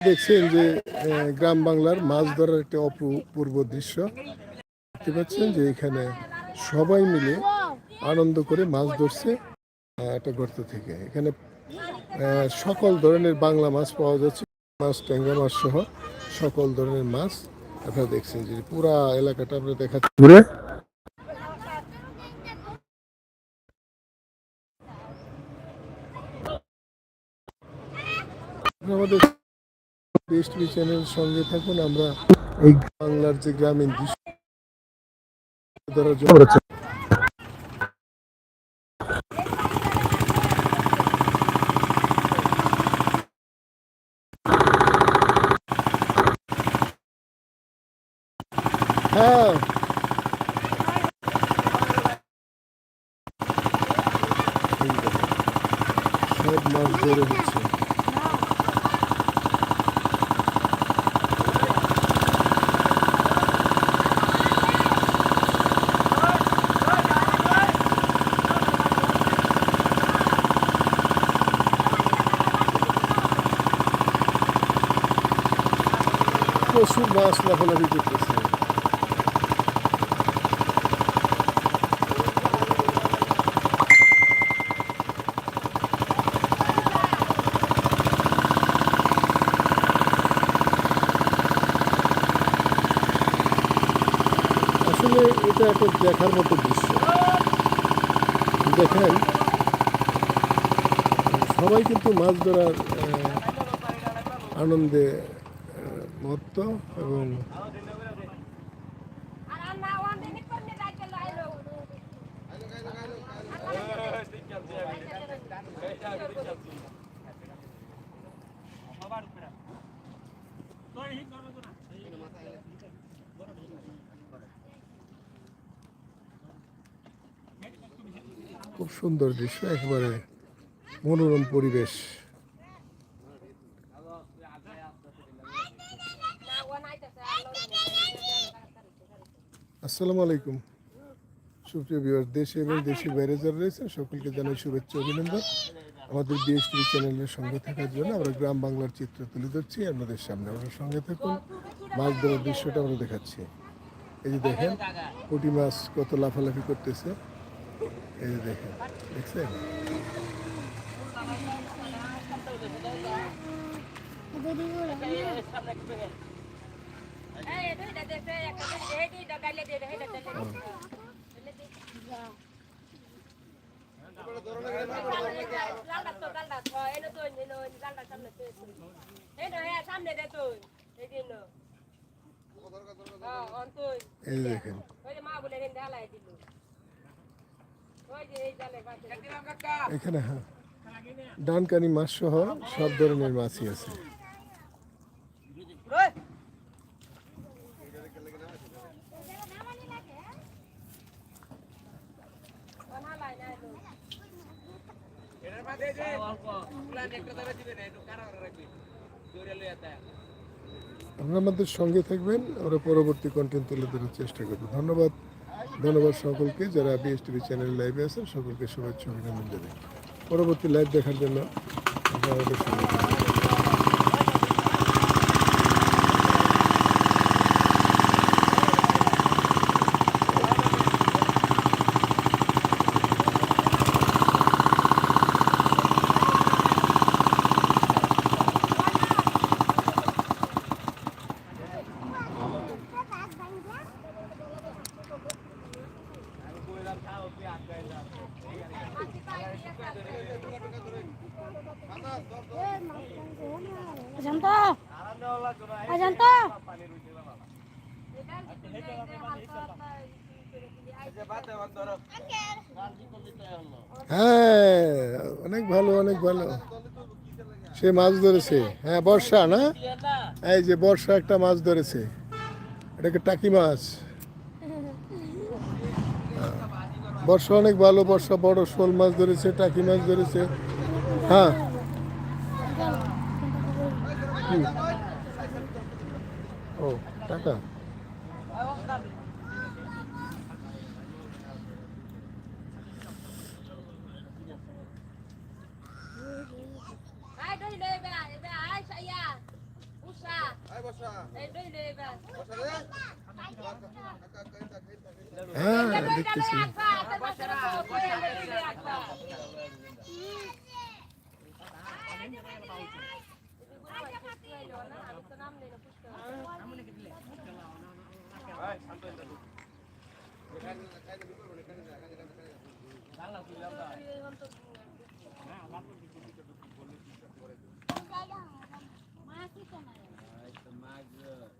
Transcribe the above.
দেখছেন যে গ্রাম বাংলার মাছ ধরার একটা অপূর্ব দৃশ্য। দেখতে পাচ্ছেন যে, এখানে সবাই মিলে আনন্দ করে মাছ ধরছে। একটা গর্ত থেকে। এখানে সকল ধরনের বাংলা মাছ পাওয়া যাচ্ছে। মাছ, ট্যাংরা মাছ সহ সকল ধরনের মাছ আপনারা দেখছেন যে, পুরা এলাকাটা আপনারা দেখাচ্ছি। ঘুরে আমাদের বেস্ট বি চ্যানেল সঙ্গে থাকুন। আমরা এই বাংলার যে গ্রামীণ দৃশ্য হ্যাঁ। সব মাছ ধরে হচ্ছে। প্রচুর মাছ লাফালাফি করতেছে। আসলে এটা একটা দেখার মতো দৃশ্য। দেখেন, সবাই কিন্তু মাছ ধরার আনন্দে মত্ত এবং খুব সুন্দর দৃশ্য একেবারে মনোরম পরিবেশ। আসসালামু আলাইকুম। সুপ্রিয় বিভাগ দেশে এবং দেশের বাইরে যারা রয়েছেন, সকলকে জানাই শুভেচ্ছা অভিনন্দন। আমাদের বিএসটিভি চ্যানেলের সঙ্গে থাকার জন্য আমরা গ্রাম বাংলার চিত্র তুলে ধরছি। আপনাদের সামনে আমরা সঙ্গে থাকুন। মাছ ধরার দৃশ্যটা আমরা দেখাচ্ছি। এই যে দেখেন, পুঁটি মাছ কত লাফালাফি করতেছে। এই যে দেখেন, দেখছেন? তুই এই দেখেন। এখানে হ্যাঁ। ডানকানি মাছ সহ সব ধরনের মাছই আছে। আমাদের সঙ্গে থাকবেন, আমরা পরবর্তী কন্টেন্ট তুলে ধরার চেষ্টা করব। ধন্যবাদ ধন্যবাদ সকলকে যারা বিএসটিভি চ্যানেল লাইভে আছেন, সকলকে শুভেচ্ছা, অভিনন্দন জানাই। পরবর্তী লাইভ দেখার জন্য আমাদের সঙ্গে অজন্ত। অজন্ত। হ্যাঁ অনেক ভালো অনেক ভালো। সে মাছ ধরেছে। হ্যাঁ বর্ষা না? এই যে বর্ষা একটা মাছ ধরেছে। এটাকে টাকি মাছ হ্যাঁ। বর্ষা অনেক ভালো বর্ষা বড় শোল মাছ ধরেছে টাকি মাছ ধরেছে। হ্যাঁ। ও টাকা? হ্যাঁ দেখতেছি মাছ